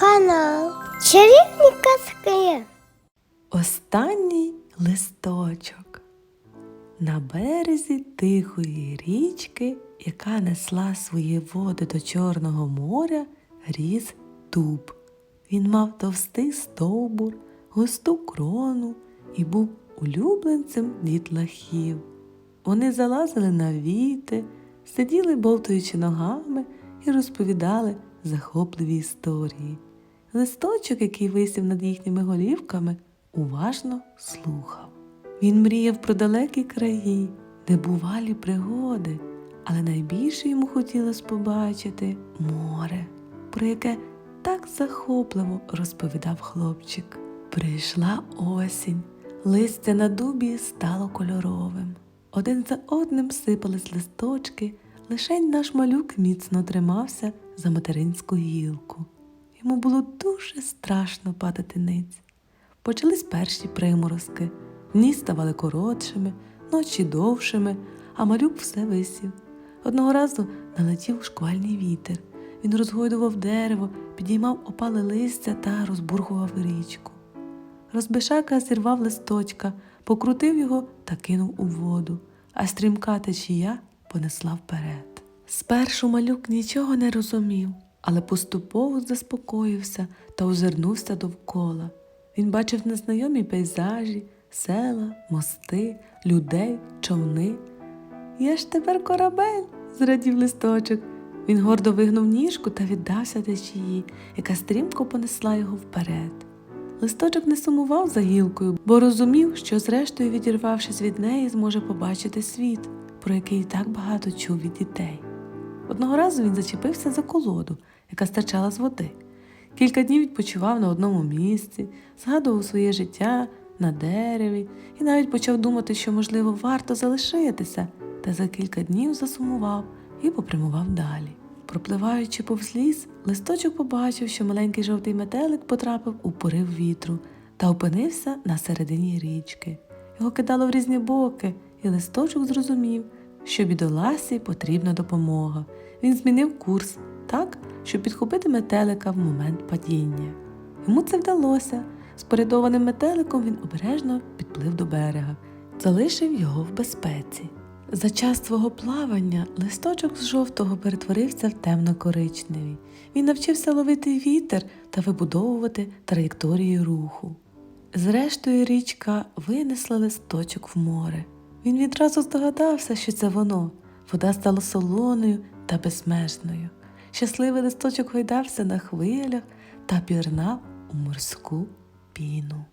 Канал Чарівні казки. Останній листочок. На березі тихої річки, яка несла свої води до Чорного моря, ріс дуб. Він мав товстий стовбур, густу крону і був улюбленцем дітлахів. Вони залазили на віти, сиділи, бовтаючи ногами, і розповідали захопливі історії. Листочок, який висів над їхніми голівками, уважно слухав. Він мріяв про далекі краї, де бувалі пригоди, але найбільше йому хотілося побачити море, про яке так захопливо розповідав хлопчик. Прийшла осінь, листя на дубі стало кольоровим. Один за одним сипались листочки, лишень наш малюк міцно тримався за материнську гілку. Йому було дуже страшно падати ниць. Почались перші приморозки, дні ставали коротшими, ночі довшими, а малюк все висів. Одного разу налетів шквальний вітер. Він розгойдував дерево, підіймав опале листя та розбурхував річку. Розбишака зірвав листочка, покрутив його та кинув у воду, а стрімка течія понесла вперед. Спершу малюк нічого не розумів, але поступово заспокоївся та озирнувся довкола. Він бачив незнайомі пейзажі, села, мости, людей, човни. Я ж тепер корабель, зрадів листочок. Він гордо вигнув ніжку та віддався течії, яка стрімко понесла його вперед. Листочок не сумував за гілкою, бо розумів, що, зрештою, відірвавшись від неї, зможе побачити світ, про який так багато чув від дітей. Одного разу він зачепився за колоду, яка стирчала з води. Кілька днів відпочивав на одному місці, згадував своє життя на дереві і навіть почав думати, що, можливо, варто залишитися, та за кілька днів засумував і попрямував далі. Пропливаючи повз ліс, листочок побачив, що маленький жовтий метелик потрапив у порив вітру та опинився на середині річки. Його кидало в різні боки, і листочок зрозумів, що бідоласі потрібна допомога. Він змінив курс так, щоб підхопити метелика в момент падіння. Йому це вдалося. Спорядованим метеликом він обережно підплив до берега, залишив його в безпеці. За час свого плавання листочок з жовтого перетворився в темно-коричневий. Він навчився ловити вітер та вибудовувати траєкторії руху. Зрештою, річка винесла листочок в море. Він відразу здогадався, що це воно. Вода стала солоною та безмежною. Щасливий листочок гойдався на хвилях та пірнав у морську піну.